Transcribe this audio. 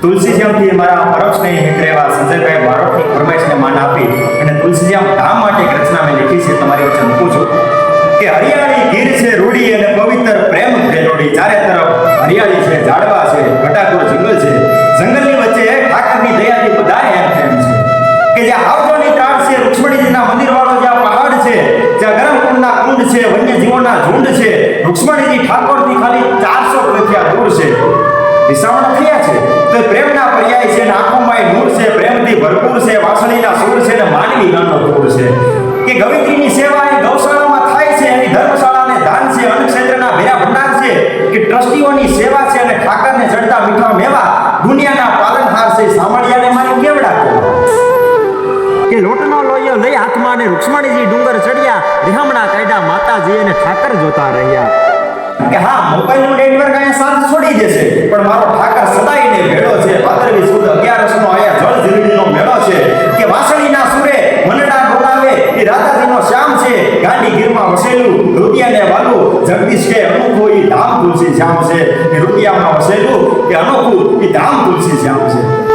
તુલસીશ્યામથી મારા પરમ સ્નેહી મિત્ર એવા સંજયભાઈ બારોટની ફરમાઈશને માન આપી અને તુલસીશ્યામ ધામ માટે એક રચના મેં લખી છે, તમારી વચ્ચે મૂકું છું કે હરિયાળી ગીર છે રૂડી અને પવિત્ર પ્રેમ ભેરોડી ચારે તરફ હરિયાળી છે, ઝાડવા છે ઘટાકોર જંગલ છે. જંગલની વચ્ચે ઠાકરની દયાથી બધાય એમ તેમ છે કે જે આવજોની ત્રાળ છે, રૂક્ષ્મણીજીના મંદિર વાળો જ્યાં પહાડ છે, જ્યાં ગરમ કુંડના કુંડ છે, વન્યજીવોના ઝુંડ છે, રૂક્ષ્મણીજી ઠાકોરથી ખાલી ચારસો પ્રથિયા દૂર છે. વિસાવણ તો પ્રેમના પર્યાય છે ને આંખોમાં નૂર છે, પ્રેમથી ભરપૂર છે, વાસણીના સૂર છે ને માનવી ગાંડો ધૂળ છે. કે ગવિત્રીની સેવા એ ગૌશાળામાં થાય છે, એની ધર્મશાળાને દાન છે અન્ન ક્ષેત્રના ભેરા ભંડાર છે, કે ટ્રસ્ટીઓની સેવા છે અને ઠાકરને ચડતા મીઠા મેવા દુનિયાના પાલનહાર છે, સામળિયાને મારી કેવડા કે લોટનો લોયો લઈ હાથમાં અને રૂક્ષ્મણીજી ડુંગર ચડ્યા, રિહામણા કાયદા માતાજી અને ઠાકર જોતા રહ્યા. કે હા, મોબાઈલનું નેટવર્ક અહીંયા સાથ છોડી દેશે, પણ મારો જગદીશ કે અનોખું એ ધામ તુલસી શ્યામ છે? એ રૂપિયામાં વસેલું કે અનોખું, એ ધામ તુલસી શ્યામ છે?